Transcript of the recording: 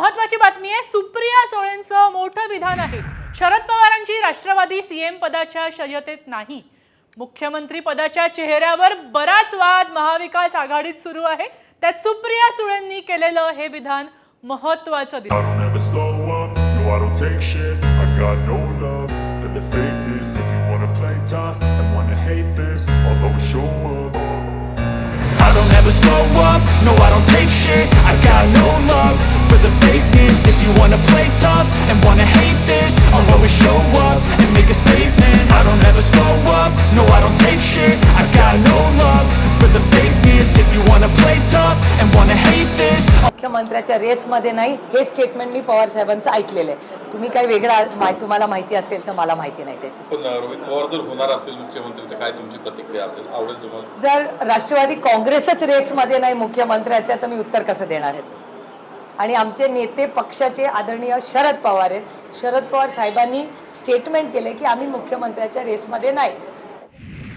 महत्वाची बातमी आहे सुप्रिया सुळेंचं मोठं विधान आहे. शरद पवारांची राष्ट्रवादी सीएम पदाच्या शर्यतेत नाही. मुख्यमंत्री पदाच्या चेहऱ्यावर बराच वाद महाविकास आघाडीत सुरू आहे. त्यात सुप्रिया सुळेंनी केलेलं हे विधान महत्वाचं दिसतं you wanna play tough and wanna hate this I'll always show up and make a statement. I don't ever slow up, no I don't take shit. I got no love. For the fakeness If you wanna play tough and wanna hate this मुख्यमंत्र्याच्या रेसमध्ये नाही हे statement मी पवार साहेबांचं ऐकलेलं आहे. तुम्ही काही वेगळा माहि- तुम्हाला माहिती असेल तर मला माहिती नाही त्याची. पण रोहित पवार जर होणार असेल मुख्यमंत्री तर काय तुमची प्रतिक्रिया असेल? आवडेल तुम्हाला? जर राष्ट्रवादी काँग्रेसच रेसमध्ये नाही मुख्यमंत्र्याच्या तर मी उत्तर कसं देणार आहे आणि आमचे नेते पक्षाचे आदरणीय शरद पवार आहेत. शरद पवार साहेबांनी स्टेटमेंट केले की आम्ही मुख्यमंत्र्याच्या रेसमध्ये नाही.